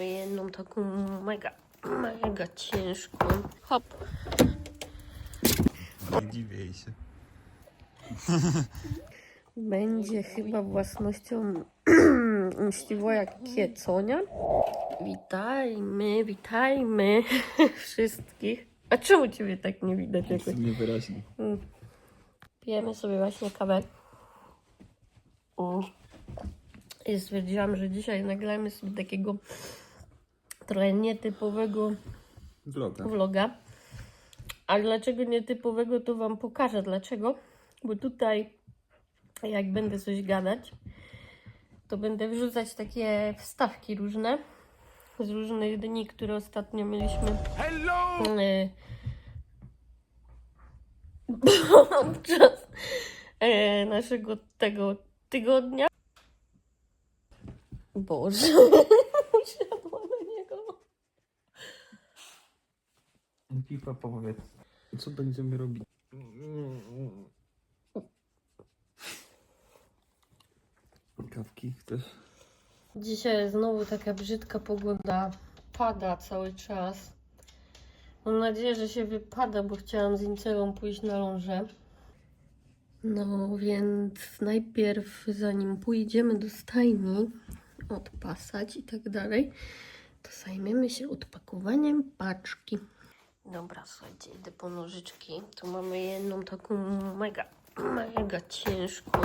Jedną taką mega, mega ciężką. Hop. Nie dziwię się. Będzie chyba własnością Mściwoja Kieconia. Witajmy, witajmy wszystkich. A czemu Ciebie tak nie widać jakoś? Niewyraźnie. Mm. Pijemy sobie właśnie kawę. Mm. I stwierdziłam, że dzisiaj nagramy sobie takiego trochę nietypowego Vloga. vloga. A dlaczego nietypowego, to Wam pokażę dlaczego. Bo tutaj, jak będę coś gadać, to będę wrzucać takie wstawki różne z różnych dni, które ostatnio mieliśmy. Hello! Podczas e, naszego tego tygodnia. Boże, usiadła na niego. Pipa powiedz. Co będziemy robić? Kawki chcesz? Dzisiaj znowu taka brzydka pogoda. Pada cały czas. Mam nadzieję, że się wypada, bo chciałam z Incelą pójść na lążę. No więc najpierw, zanim pójdziemy do stajni, odpasać i tak dalej, to zajmiemy się odpakowaniem paczki. Dobra, słuchajcie, idę po nożyczki. Tu mamy jedną taką mega, mega ciężką.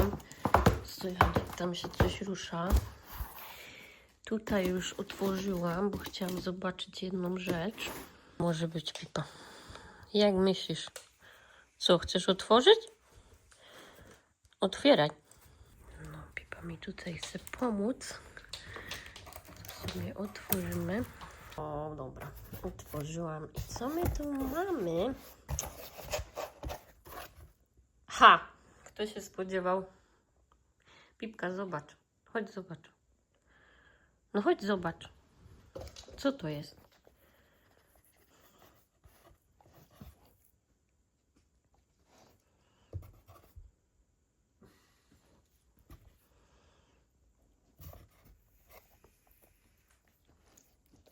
Słychać, jak tam się coś rusza. Tutaj już otworzyłam, bo chciałam zobaczyć jedną rzecz. Może być pipa. Jak myślisz? Co, chcesz otworzyć? Otwieraj. No, pipa mi tutaj chce pomóc. To sobie otworzymy. O, dobra. Otworzyłam. I co my tu mamy? Ha! Kto się spodziewał? Pipka, zobacz. Chodź, zobacz. No chodź, zobacz. Co to jest?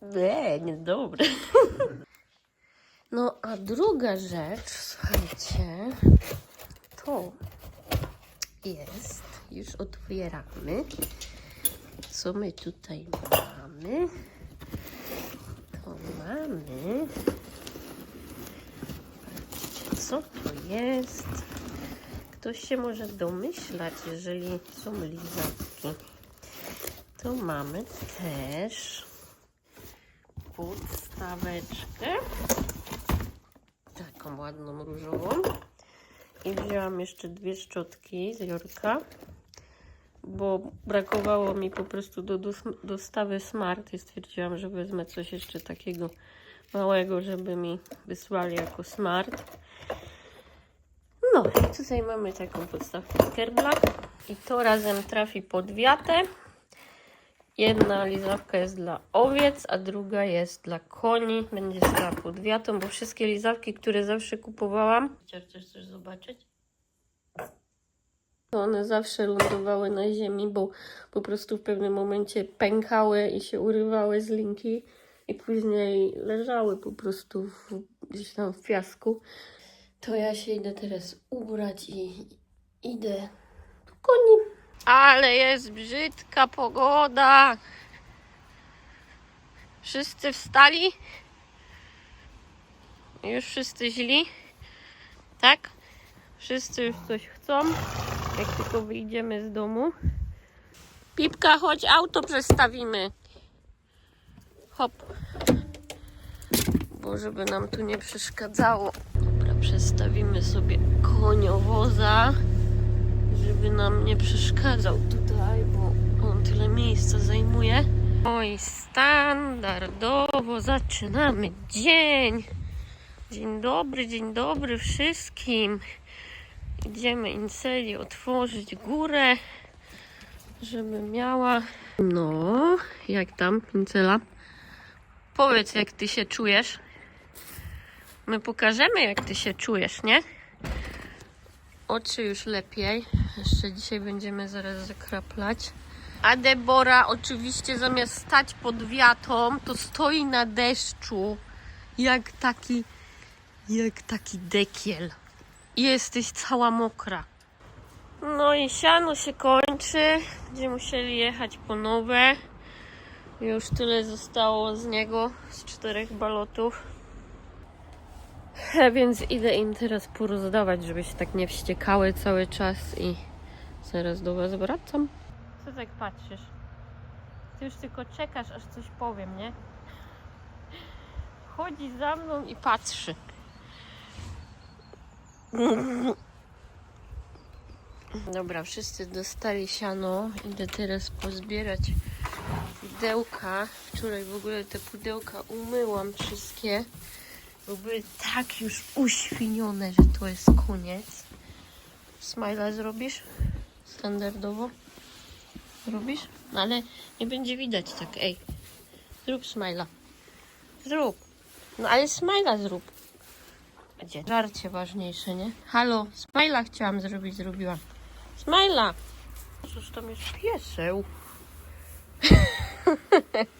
Nie, niedobre. No, a druga rzecz, słuchajcie, to jest, już otwieramy. Co my tutaj mamy? To mamy. Co to jest? Ktoś się może domyślać, jeżeli są lizawki. To mamy też podstaweczkę. Taką ładną różową. I wzięłam jeszcze dwie szczotki z Jorka bo brakowało mi po prostu do dos- dostawy smart i stwierdziłam, że wezmę coś jeszcze takiego małego, żeby mi wysłali jako smart. No i tutaj mamy taką podstawkę z Kerblack i to razem trafi pod wiatę. Jedna lizawka jest dla owiec, a druga jest dla koni. Będzie stała pod wiatą, bo wszystkie lizawki, które zawsze kupowałam... Chcesz coś zobaczyć? To one zawsze lądowały na ziemi, bo po prostu w pewnym momencie pękały i się urywały z linki i później leżały po prostu w, gdzieś tam w piasku. To ja się idę teraz ubrać i idę do koni. Ale jest brzydka pogoda. Wszyscy wstali? Już wszyscy źli? Tak? Wszyscy już coś chcą jak tylko wyjdziemy z domu. Pipka, chodź, auto przestawimy. Hop. Bo żeby nam tu nie przeszkadzało. Dobra, przestawimy sobie koniowoza, żeby nam nie przeszkadzał tutaj, bo on tyle miejsca zajmuje. Oj, standardowo zaczynamy dzień. Dzień dobry, dzień dobry wszystkim. Idziemy Inceli otworzyć górę, żeby miała. No, jak tam, Incela? Powiedz, jak ty się czujesz. My pokażemy, jak ty się czujesz, nie? Oczy już lepiej. Jeszcze dzisiaj będziemy zaraz zakraplać. A Debora oczywiście zamiast stać pod wiatą, to stoi na deszczu, jak taki, jak taki dekiel. Jesteś cała mokra. No i siano się kończy. Będziemy musieli jechać po nowe. Już tyle zostało z niego, z czterech balotów. Więc idę im teraz porozdawać, żeby się tak nie wściekały cały czas i zaraz do was wracam. Co tak patrzysz? Ty już tylko czekasz, aż coś powiem, nie? Chodzi za mną i patrzy. Dobra, wszyscy dostali siano. Idę teraz pozbierać pudełka. Wczoraj w ogóle te pudełka umyłam wszystkie. Były tak już uświnione, że to jest koniec. Smajla zrobisz? Standardowo? Robisz? No ale nie będzie widać tak, ej. Zrób smajla. Zrób. No ale smajla zrób. Gdzie? Żarcie ważniejsze, nie? Halo, smajla chciałam zrobić, zrobiłam. Smajla! Cóż tam jest pieseł?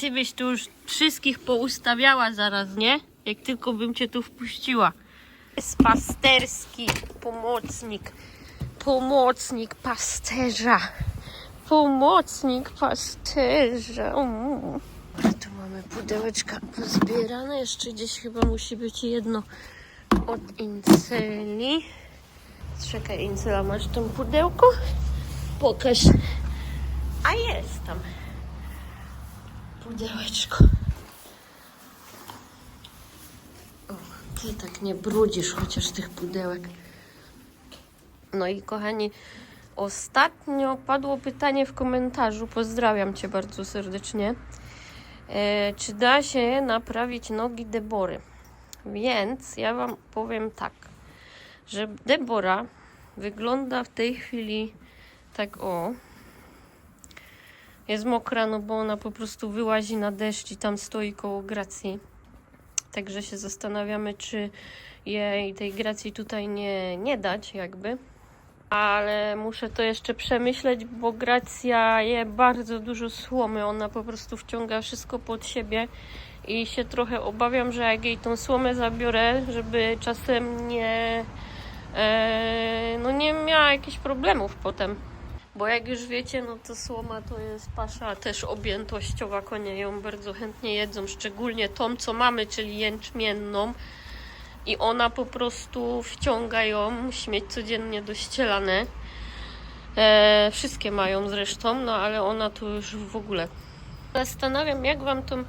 Ty byś tu już wszystkich poustawiała zaraz, nie? Jak tylko bym cię tu wpuściła. Jest pasterski pomocnik. Pomocnik pasterza. Pomocnik pasterza. Mm. A tu mamy pudełeczka pozbierane. Jeszcze gdzieś chyba musi być jedno od Inceli. Czekaj, Incela, masz tam pudełko? Pokaż. A jest tam pudełeczko. O, ty tak nie brudzisz chociaż tych pudełek. No i kochani, ostatnio padło pytanie w komentarzu. Pozdrawiam cię bardzo serdecznie. E, czy da się naprawić nogi Debory? Więc ja wam powiem tak, że Debora wygląda w tej chwili tak o. Jest mokra, no bo ona po prostu wyłazi na deszcz i tam stoi koło Gracji. Także się zastanawiamy, czy jej tej Gracji tutaj nie, nie dać jakby. Ale muszę to jeszcze przemyśleć, bo Gracja je bardzo dużo słomy. Ona po prostu wciąga wszystko pod siebie i się trochę obawiam, że jak jej tą słomę zabiorę, żeby czasem nie, e, no nie miała jakichś problemów potem. Bo jak już wiecie, no to słoma to jest pasza też objętościowa. Konie ją bardzo chętnie jedzą, szczególnie tą, co mamy, czyli jęczmienną. I ona po prostu wciąga ją, śmieć codziennie dościelane. E, wszystkie mają zresztą, no ale ona tu już w ogóle. Zastanawiam, jak wam tą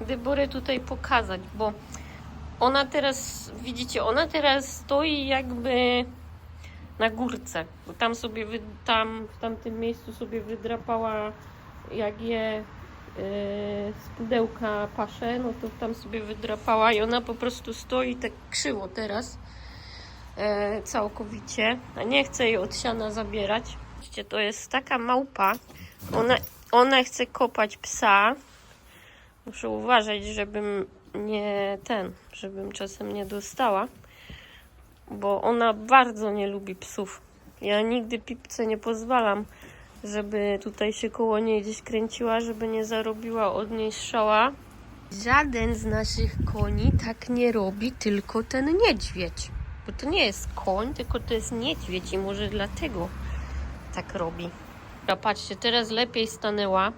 Deborę tutaj pokazać, bo ona teraz, widzicie, ona teraz stoi jakby na górce, bo tam sobie, wy, tam w tamtym miejscu sobie wydrapała, jak je yy, z pudełka paszę, no to tam sobie wydrapała i ona po prostu stoi tak krzywo teraz, e, całkowicie, a nie chcę jej od siana zabierać. Widzicie, to jest taka małpa, ona, ona chce kopać psa, muszę uważać, żebym nie ten, żebym czasem nie dostała bo ona bardzo nie lubi psów. Ja nigdy pipce nie pozwalam, żeby tutaj się koło niej gdzieś kręciła, żeby nie zarobiła od niej strzała. Żaden z naszych koni tak nie robi, tylko ten niedźwiedź. Bo to nie jest koń, tylko to jest niedźwiedź i może dlatego tak robi. A patrzcie, teraz lepiej stanęła.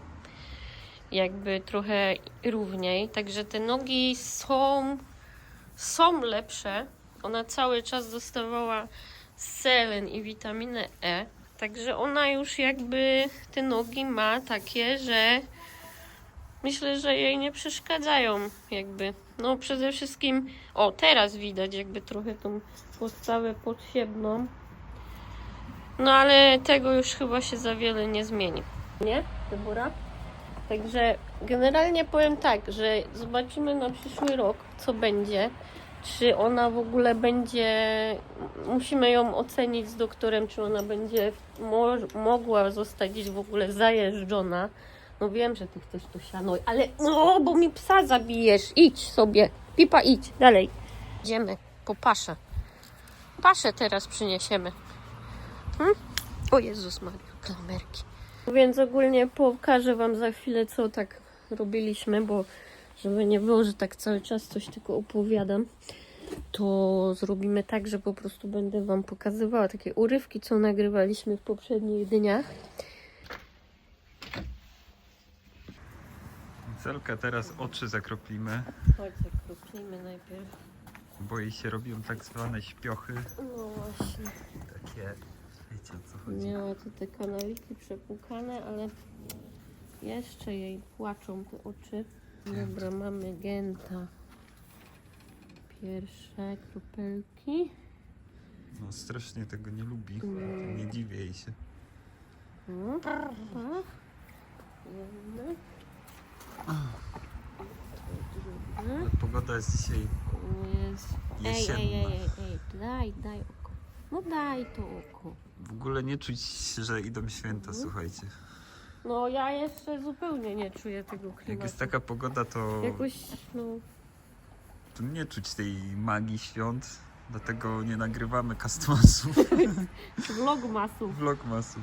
Jakby trochę równiej. Także te nogi są, są lepsze ona cały czas dostawała selen i witaminę E. Także ona już jakby te nogi ma takie, że myślę, że jej nie przeszkadzają jakby. No przede wszystkim, o teraz widać jakby trochę tą postawę podsiebną. No ale tego już chyba się za wiele nie zmieni. Nie, Debora? Także generalnie powiem tak, że zobaczymy na przyszły rok, co będzie czy ona w ogóle będzie, musimy ją ocenić z doktorem, czy ona będzie mo mogła zostać w ogóle zajeżdżona. No wiem, że ty chcesz to siano, ale no, bo mi psa zabijesz. Idź sobie. Pipa, idź. Dalej. Idziemy po paszę. Paszę teraz przyniesiemy. Hm? O Jezus Maria. klamberki. Więc ogólnie pokażę Wam za chwilę, co tak robiliśmy, bo żeby nie było, że tak cały czas coś tylko opowiadam, to zrobimy tak, że po prostu będę Wam pokazywała takie urywki, co nagrywaliśmy w poprzednich dniach. Celka teraz oczy zakroplimy, Chodź, zakroplimy najpierw. bo jej się robią tak zwane śpiochy. No właśnie. Takie, wiecie o co chodzi. Miała tu te kanaliki przepłukane, ale jeszcze jej płaczą te oczy. Dobra, mamy genta. Pierwsze kropelki. No strasznie tego nie lubi. Nie dziwię jej się. No, tak. Jedna. Ale pogoda jest dzisiaj Jest. Ej, Jesienna. ej, ej, ej, ej, daj, daj oko. No daj to oko. w ogóle nie czuć, że idą święta, Mhm. słuchajcie. No ja jeszcze zupełnie nie czuję tego Jak klimatu. jest taka pogoda, to, Jakoś, no, to nie czuć tej magii świąt. Dlatego nie nagrywamy castmasów, vlogmasów. vlogmasów.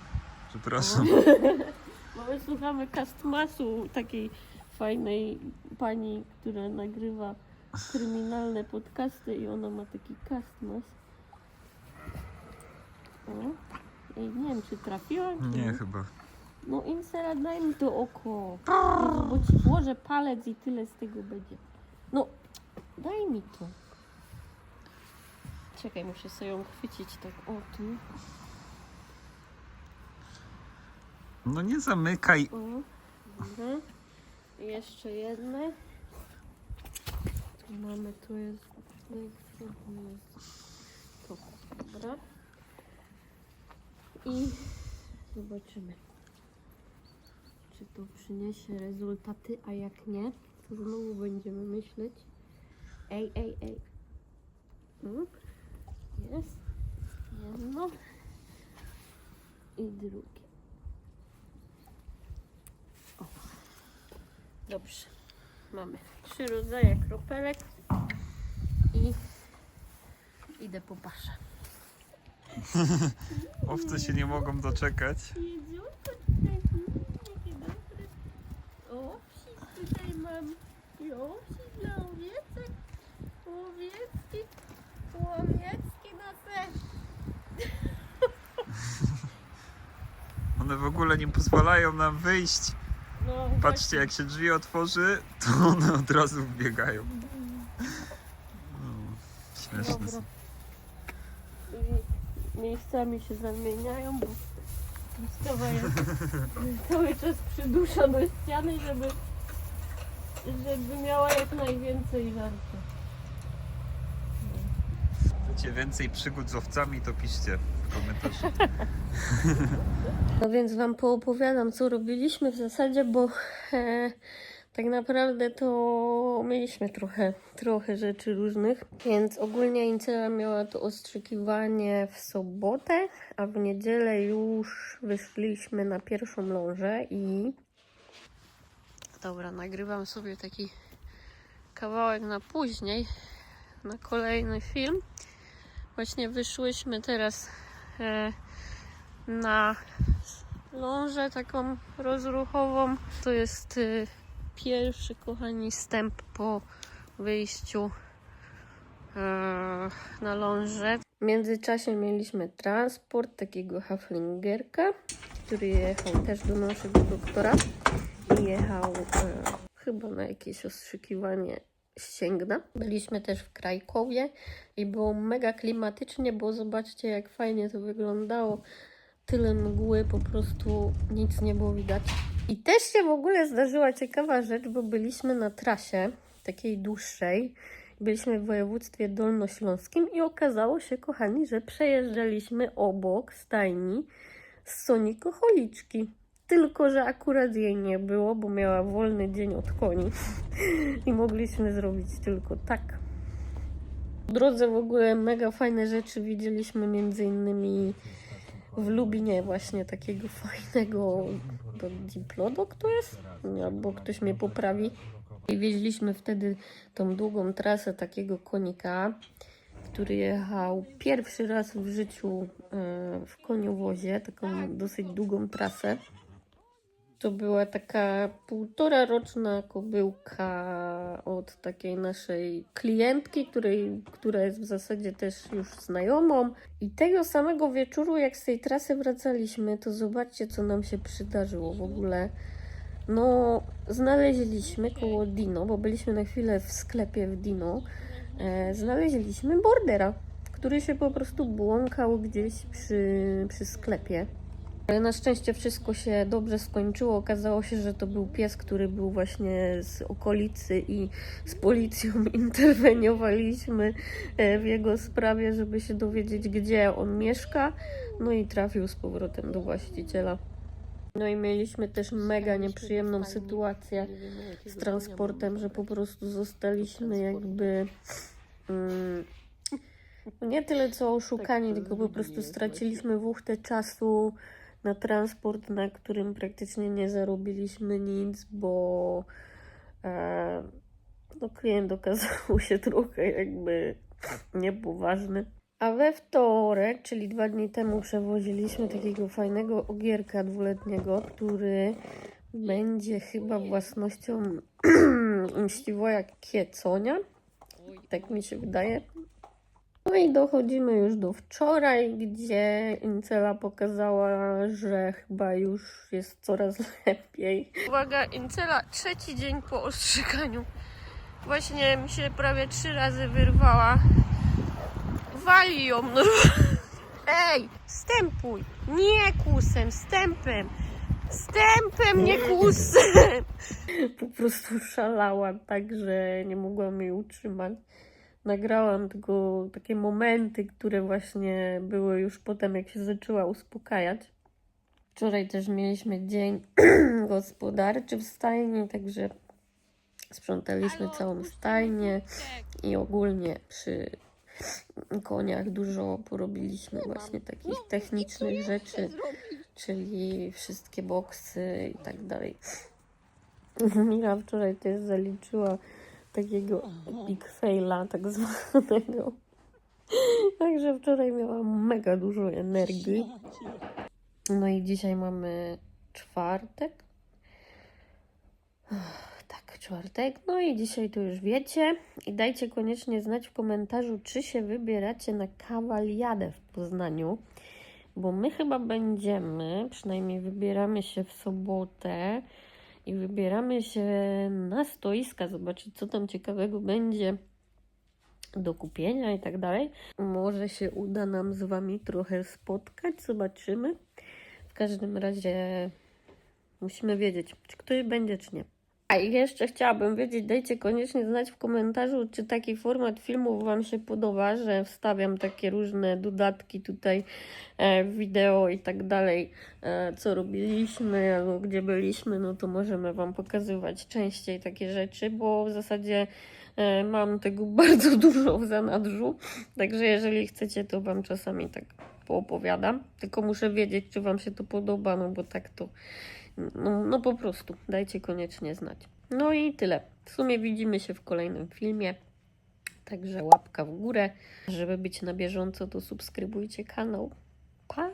Przepraszam. No my słuchamy castmasu takiej fajnej pani, która nagrywa kryminalne podcasty i ona ma taki castmas. O, Ej, nie wiem czy trafiłam. czy Nie, chyba. No Insera, daj mi to oko. Jezu, bo ci włożę palec i tyle z tego będzie. No, daj mi to. Czekaj, muszę sobie ją chwycić tak o tu. No nie zamykaj. O. I jeszcze jedne. Tu mamy, tu jest, tu jest, tu jest. Dobra. I zobaczymy, czy to przyniesie rezultaty, a jak nie, to znowu będziemy myśleć. Ej, ej, ej. Mm. Jest. Jedno. I drugie. Dobrze. Mamy trzy rodzaje kropelek i idę po paszę. Owce się nie mogą doczekać. Jedzonko tutaj, mm, jakie dobre. Owsik tutaj mam. I owsik dla owiecek. Owiecki. Owiecki na ser. One w ogóle nie pozwalają nam wyjść. No, Patrzcie, jak się drzwi otworzy, to one od razu wbiegają. No, śmieszne Dobra. są. I miejscami się zamieniają, bo jest cały czas przydusza do ściany, żeby, żeby miała jak najwięcej żartu. Chcecie więcej przygód z owcami, to piszcie w komentarzu. No więc wam poopowiadam, co robiliśmy w zasadzie, bo e, tak naprawdę to mieliśmy trochę, trochę rzeczy różnych. Więc ogólnie Incela miała to ostrzykiwanie w sobotę, a w niedzielę już wyszliśmy na pierwszą lążę i... Dobra, nagrywam sobie taki kawałek na później, na kolejny film. Właśnie wyszłyśmy teraz e, na lążę taką rozruchową. To jest y, pierwszy, kochani, wstęp po wyjściu e, na lążę. W międzyczasie mieliśmy transport takiego haflingerka, który jechał też do naszego doktora jechał e, chyba na jakieś ostrzykiwanie ścięgna. Byliśmy też w Krajkowie i było mega klimatycznie, bo zobaczcie jak fajnie to wyglądało tyle mgły, po prostu nic nie było widać. I też się w ogóle zdarzyła ciekawa rzecz, bo byliśmy na trasie takiej dłuższej. Byliśmy w województwie dolnośląskim i okazało się, kochani, że przejeżdżaliśmy obok stajni z Sonikocholiczki. Tylko, że akurat jej nie było, bo miała wolny dzień od koni i mogliśmy zrobić tylko tak. W drodze w ogóle mega fajne rzeczy widzieliśmy, między innymi w Lubinie właśnie takiego fajnego diplodok to jest? Albo ktoś mnie poprawi. I wieźliśmy wtedy tą długą trasę takiego konika, który jechał pierwszy raz w życiu e, w koniowozie, taką dosyć długą trasę. To była taka półtora roczna kobyłka od takiej naszej klientki, której, która jest w zasadzie też już znajomą. I tego samego wieczoru, jak z tej trasy wracaliśmy, to zobaczcie, co nam się przydarzyło w ogóle. No, znaleźliśmy koło Dino, bo byliśmy na chwilę w sklepie w Dino, e, znaleźliśmy bordera, który się po prostu błąkał gdzieś przy, przy sklepie. Ale na szczęście wszystko się dobrze skończyło. Okazało się, że to był pies, który był właśnie z okolicy i z policją interweniowaliśmy e, w jego sprawie, żeby się dowiedzieć, gdzie on mieszka. No i trafił z powrotem do właściciela. No i mieliśmy też mega nieprzyjemną sytuację z transportem, że po prostu zostaliśmy jakby mm, nie tyle co oszukani, tylko po prostu straciliśmy wuchtę czasu na transport, na którym praktycznie nie zarobiliśmy nic, bo e, no klient okazał się trochę jakby niepoważny. A we wtorek, czyli dwa dni temu, przewoziliśmy takiego fajnego ogierka dwuletniego, który będzie chyba własnością Mściwoja Kieconia. Tak mi się wydaje. No i dochodzimy już do wczoraj, gdzie Incela pokazała, że chyba już jest coraz lepiej. Uwaga, Incela, trzeci dzień po ostrzyganiu. Właśnie mi się prawie trzy razy wyrwała. Wali ją normalnie. Ej, stępuj! Nie kusem, stępem! Stępem, nie kusem! Po prostu szalałam tak, że nie mogłam jej utrzymać. Nagrałam tylko takie momenty, które właśnie były już potem, jak się zaczęła uspokajać. Wczoraj też mieliśmy dzień gospodarczy w stajni, także sprzątaliśmy całą stajnię i ogólnie przy koniach dużo porobiliśmy właśnie takich technicznych rzeczy, czyli wszystkie boksy i tak dalej. Mira wczoraj też zaliczyła takiego big faila tak zwanego. Także wczoraj miałam mega dużo energii. No i dzisiaj mamy czwartek. Tak, czwartek. No i dzisiaj to już wiecie. I dajcie koniecznie znać w komentarzu, czy się wybieracie na kawaliadę w Poznaniu. Bo my chyba będziemy, przynajmniej wybieramy się w sobotę i wybieramy się na stoiska, zobaczyć co tam ciekawego będzie do kupienia i tak dalej. Może się uda nam z Wami trochę spotkać, zobaczymy. W każdym razie musimy wiedzieć, czy ktoś będzie, czy nie. A jeszcze chciałabym wiedzieć, dajcie koniecznie znać w komentarzu, czy taki format filmów Wam się podoba, że wstawiam takie różne dodatki tutaj, e, wideo i tak dalej, e, co robiliśmy albo gdzie byliśmy, no to możemy Wam pokazywać częściej takie rzeczy, bo w zasadzie e, mam tego bardzo dużo w zanadrzu, także jeżeli chcecie, to Wam czasami tak poopowiadam, tylko muszę wiedzieć, czy Wam się to podoba, no bo tak to no, no po prostu, dajcie koniecznie znać. No i tyle. W sumie widzimy się w kolejnym filmie. Także łapka w górę. Żeby być na bieżąco, to subskrybujcie kanał. Pa!